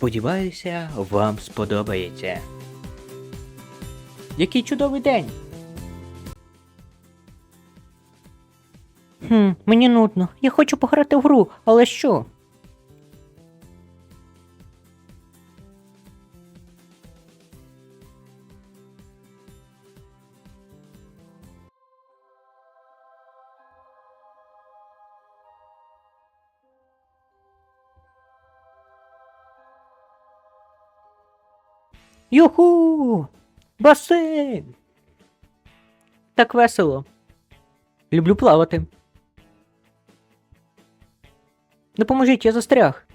Сподіваюся, вам сподобається. Який чудовий день! Хм, мені нудно. Я хочу пограти в гру, але що? Юху! Басейн! Так весело. Люблю плавати. Допоможіть, я застряг.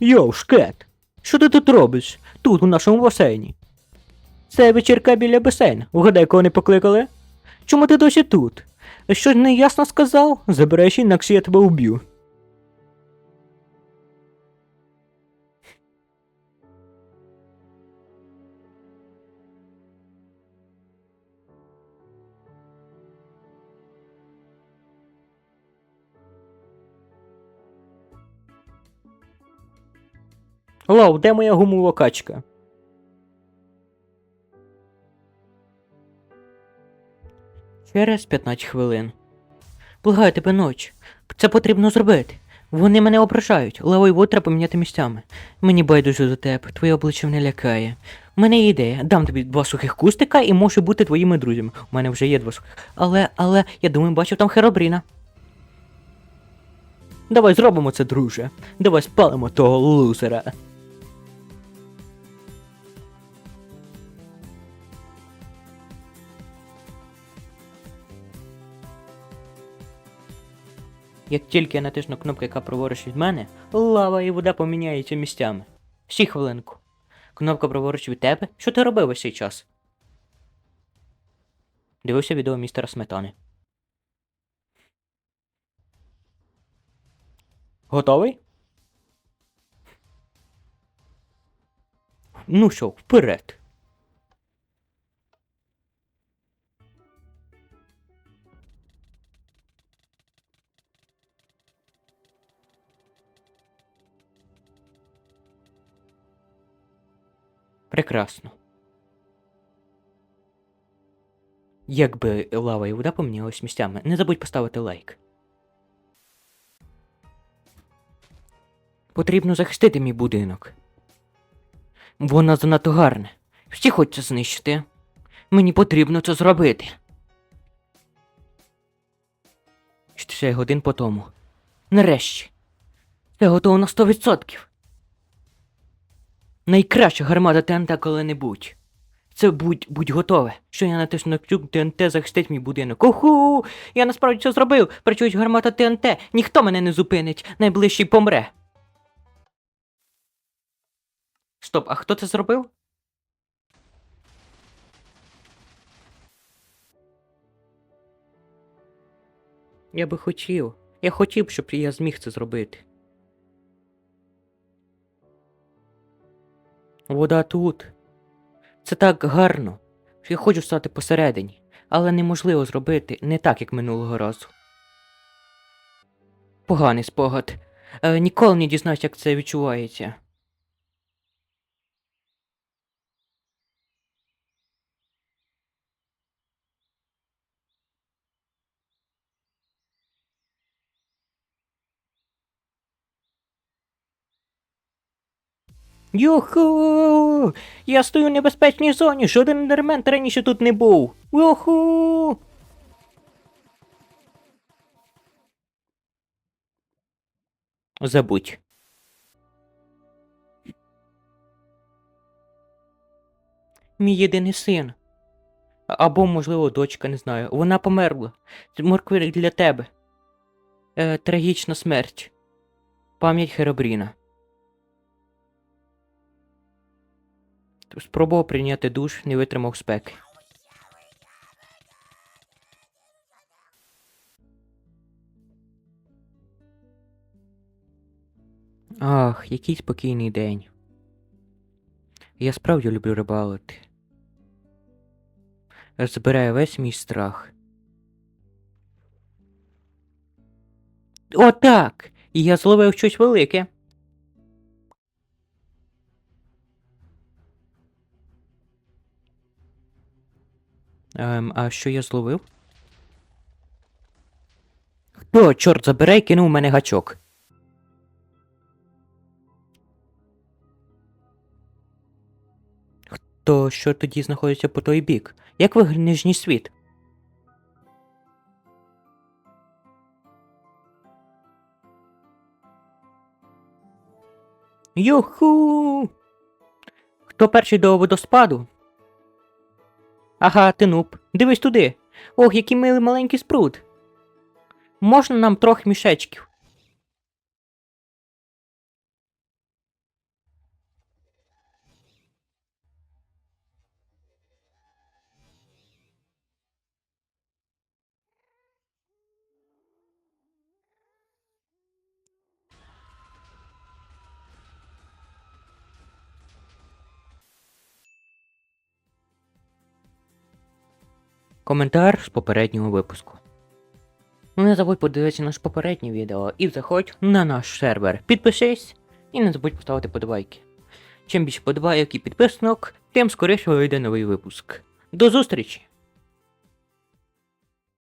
Йоу, шкет! Що ти тут робиш? Тут, у нашому басейні. Це вечірка біля басейну. Угадай, кого не покликали? Чому ти досі тут? Що не ясно сказав? Забереш інакше я тебе вб'ю. Лоу, де моя гумова качка? Через 15 хвилин. Благаю тебе ноч. Це потрібно зробити. Вони мене ображають. І Вуд треба поміняти місцями. Мені байдуже до тебе, твоє обличчя не лякає. У мене є ідея. Дам тобі два сухих кустика і можу бути твоїми друзями. У мене вже є два сухих. Але, але, я думаю, бачив там Херобріна. Давай зробимо це, друже. Давай спалимо того лузера. Як тільки я натисну кнопку, яка праворуч від мене, лава і вода поміняються місцями. Всі хвилинку. Кнопка праворуч від тебе? Що ти робив весь цей час? Дивився відео містера Сметани. Готовий? Ну що, вперед. Прекрасно. Якби лава і вода помінялись місцями, не забудь поставити лайк. Потрібно захистити мій будинок. Вона занадто гарна. Всі хочуть знищити. Мені потрібно це зробити. 60 годин по тому. Нарешті. Це готово на 100%. Найкраща гармата ТНТ коли-небудь. Це будь будь готове. Що я натисну на кнопку ТНТ захистить мій будинок. Уху! Я насправді це зробив. Працюють гармата ТНТ. Ніхто мене не зупинить. Найближчий помре. Стоп, а хто це зробив? Я би хотів. Я хотів, щоб я зміг це зробити. Вода тут. Це так гарно. що Я хочу стати посередині, але неможливо зробити не так, як минулого разу. Поганий спогад. Е, ніколи не дізнаюсь, як це відчувається. Юху! Я стою в небезпечній зоні, жоден ендермент раніше тут не був. Юху! Забудь. Мій єдиний син. Або, можливо, дочка, не знаю. Вона померла. Моркви для тебе. Е, трагічна смерть. Пам'ять Херобріна. Спробував прийняти душ, не витримав спеки. Ах, який спокійний день. Я справді люблю рибалити. Збираю весь мій страх. Отак! І я зловив щось велике. Ем, а що я зловив? Хто, чорт забере, і кинув у мене гачок? Хто що тоді знаходиться по той бік? Як виглядає нижній світ? Юху! Хто перший до водоспаду? Ага, ти нуб. Дивись туди. Ох, який милий маленький спрут. Можна нам трохи мішечків? Коментар з попереднього випуску. Не забудь подивитися наше попереднє відео і заходь на наш сервер. Підпишись і не забудь поставити подобайки. Чим більше подобайок і підписок, тим скоріше вийде новий випуск. До зустрічі!